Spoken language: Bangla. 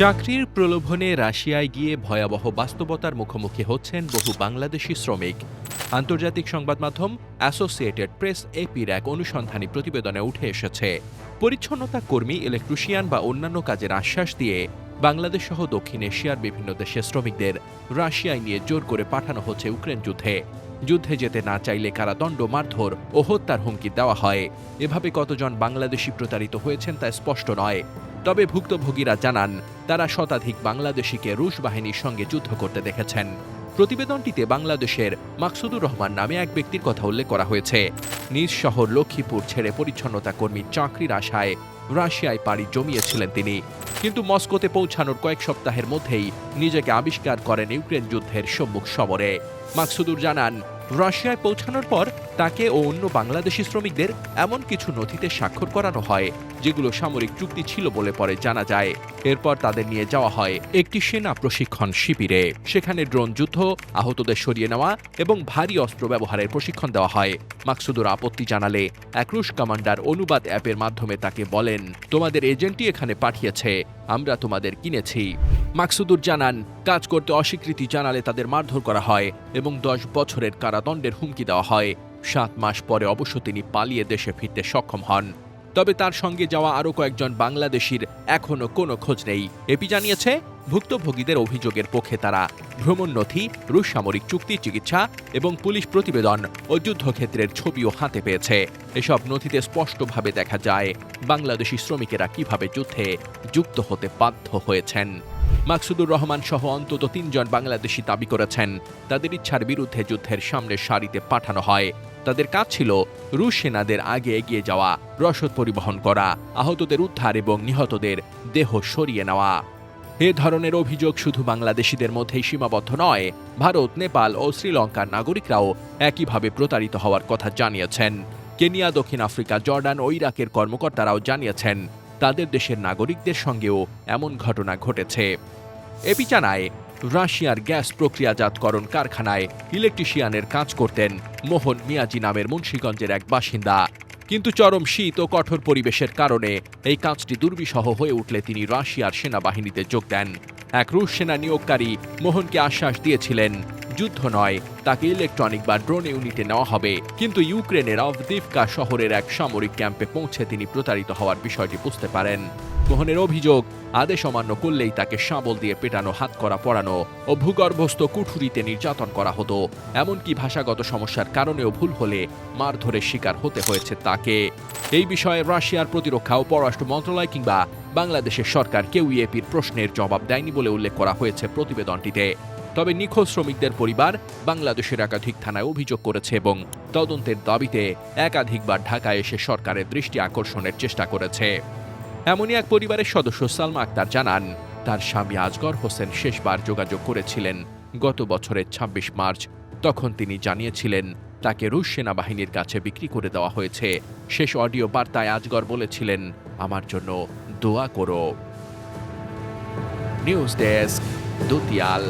চাকরির প্রলোভনে রাশিয়ায় গিয়ে ভয়াবহ বাস্তবতার মুখোমুখি হচ্ছেন বহু বাংলাদেশি শ্রমিক। আন্তর্জাতিক সংবাদ মাধ্যম অ্যাসোসিয়েটেড প্রেস এপির এক অনুসন্ধানী প্রতিবেদনে উঠে এসেছে, পরিচ্ছন্নতা কর্মী, ইলেকট্রিশিয়ান বা অন্যান্য কাজের আশ্বাস দিয়ে বাংলাদেশ সহ দক্ষিণ এশিয়ার বিভিন্ন দেশের শ্রমিকদের রাশিয়ায় নিয়ে জোর করে পাঠানো হচ্ছে ইউক্রেন যুদ্ধে। যুদ্ধে যেতে না চাইলে কারাদণ্ড, মারধর ও হত্যার হুমকি দেওয়া হয়। এভাবে কতজন বাংলাদেশি প্রতারিত হয়েছেন তা স্পষ্ট নয়। তবে ভুক্তভোগীরা জানান, তারা শতাধিক বাংলাদেশিকে রুশ বাহিনীর সঙ্গে যুদ্ধ করতে দেখেছেন। প্রতিবেদনটিতে বাংলাদেশের মাকসুদুর রহমান নামে এক ব্যক্তির কথা উল্লেখ করা হয়েছে। নিজ শহর লক্ষ্মীপুর ছেড়ে পরিচ্ছন্নতা কর্মীর চাকরির আশায় রাশিয়ায় পাড়ি জমিয়েছিলেন তিনি। কিন্তু মস্কোতে পৌঁছানোর কয়েক সপ্তাহের মধ্যেই নিজেকে আবিষ্কার করেন ইউক্রেন যুদ্ধের সম্মুখ সমরে মাকসুদুর জানান রাশিয়ায় পৌঁছানোর পর তাকে ও অন্য বাংলাদেশি শ্রমিকদের এমন কিছু নথিতে স্বাক্ষর করানো হয়, যেগুলো সামরিক চুক্তি ছিল বলে পরে জানা যায়। এরপর তাদের নিয়ে যাওয়া হয় একটি সেনা প্রশিক্ষণ শিবিরে। সেখানে ড্রোন যুদ্ধ, আহতদের সরিয়ে নেওয়া এবং ভারী অস্ত্র ব্যবহারের প্রশিক্ষণ দেওয়া হয়। মাকসুদুর আপত্তি জানালে এক রুশ কমান্ডার অনুবাদ অ্যাপের মাধ্যমে তাকে বলেন, তোমাদের এজেন্টই এখানে পাঠিয়েছে, আমরা তোমাদের কিনেছি। মাকসুদুর জানান, কাজ করতে অস্বীকৃতি জানালে তাদের মারধর করা হয় এবং দশ বছরের কারাদণ্ডের হুমকি দেওয়া হয়। সাত মাস পরে অবশ্য তিনি পালিয়ে দেশে ফিরতে সক্ষম হন। তবে তার সঙ্গে যাওয়া আরও কয়েকজন বাংলাদেশির এখনও কোনো খোঁজ নেই। এপি জানিয়েছে, ভুক্তভোগীদের অভিযোগের পক্ষে তারা ভ্রমণ নথি, রুশ সামরিক চুক্তি, চিকিৎসা এবং পুলিশ প্রতিবেদন ও যুদ্ধক্ষেত্রের ছবিও হাতে পেয়েছে। এসব নথিতে স্পষ্টভাবে দেখা যায়, বাংলাদেশি শ্রমিকেরা কীভাবে যুদ্ধে যুক্ত হতে বাধ্য হয়েছেন। মাকসুদুর রহমান সহ অন্তত তিনজন বাংলাদেশি দাবি করেছেন। তাদের ইচ্ছার বিরুদ্ধে যুদ্ধের সামনের সারিতে পাঠানো হয়। তাদের কাজ ছিল রুশ সেনাদের আগে এগিয়ে যাওয়া, রসদ পরিবহন করা, আহতদের উদ্ধার এবং নিহতদের দেহ সরিয়ে নেওয়া। এ ধরনের অভিযোগ শুধু বাংলাদেশিদের মধ্যেই সীমাবদ্ধ নয়, ভারত, নেপাল ও শ্রীলঙ্কার নাগরিকরাও একইভাবে প্রতারিত হওয়ার কথা জানিয়েছেন। কেনিয়া, দক্ষিণ আফ্রিকা, জর্ডান ও ইরাকের কর্মকর্তারাও জানিয়েছেন তাদের দেশের নাগরিকদের সঙ্গেও এমন ঘটনা ঘটেছে। এপি জানায় রাশিয়ার গ্যাস প্রক্রিয়াজাতকরণ কারখানায় ইলেকট্রিশিয়ানের কাজ করতেন মোহন মিয়াজি নামের মুন্সীগঞ্জের এক বাসিন্দা। কিন্তু চরম শীত ও কঠোর পরিবেশের কারণে এই কাজটি দুর্বিষহ হয়ে উঠলে তিনি রাশিয়ার সেনাবাহিনীতে যোগ দেন। এক রুশ সেনা নিয়োগকারী মোহনকে আশ্বাস দিয়েছিলেন, যুদ্ধ নয় তাকে ইলেকট্রনিক বা ড্রোন ইউনিটে নেওয়া হবে। কিন্তু ইউক্রেনের অভদিভকা শহরের এক সামরিক ক্যাম্পে পৌঁছে তিনি প্রতারিত হওয়ার বিষয়টি বুঝতে পারেন। মোহনের অভিযোগ, আদেশ অমান্য করলেই তাকে শাবল দিয়ে পেটানো, হাত করা পড়ানো ও ভূগর্ভস্থ কুঠুরিতে নির্যাতন করা হতো। এমনকি ভাষাগত সমস্যার কারণেও ভুল হলে মারধরের শিকার হতে হয়েছে তাকে। এই বিষয়ে রাশিয়ার প্রতিরক্ষা ও পররাষ্ট্র মন্ত্রণালয় কিংবা বাংলাদেশের সরকার কেউ এপির প্রশ্নের জবাব দেয়নি বলে উল্লেখ করা হয়েছে প্রতিবেদনটিতে। তবে নিখোঁজ শ্রমিকদের পরিবার বাংলাদেশের একাধিক থানায় অভিযোগ করেছে এবং তদন্তের দাবিতে একাধিকবার ঢাকায় এসে সরকারের দৃষ্টি আকর্ষণের চেষ্টা করেছে। এমনই এক পরিবারের সদস্য সালমা আক্তার জানান, তার স্বামী আজগর হোসেন শেষবার যোগাযোগ করেছিলেন গত বছরের ২৬ মার্চ। তখন তিনি জানিয়েছিলেন, তাকে রুশ সেনাবাহিনীর কাছে বিক্রি করে দেওয়া হয়েছে। শেষ অডিও বার্তায় আজগর বলেছিলেন, আমার জন্য দোয়া করো। News desk, দুতিয়াল।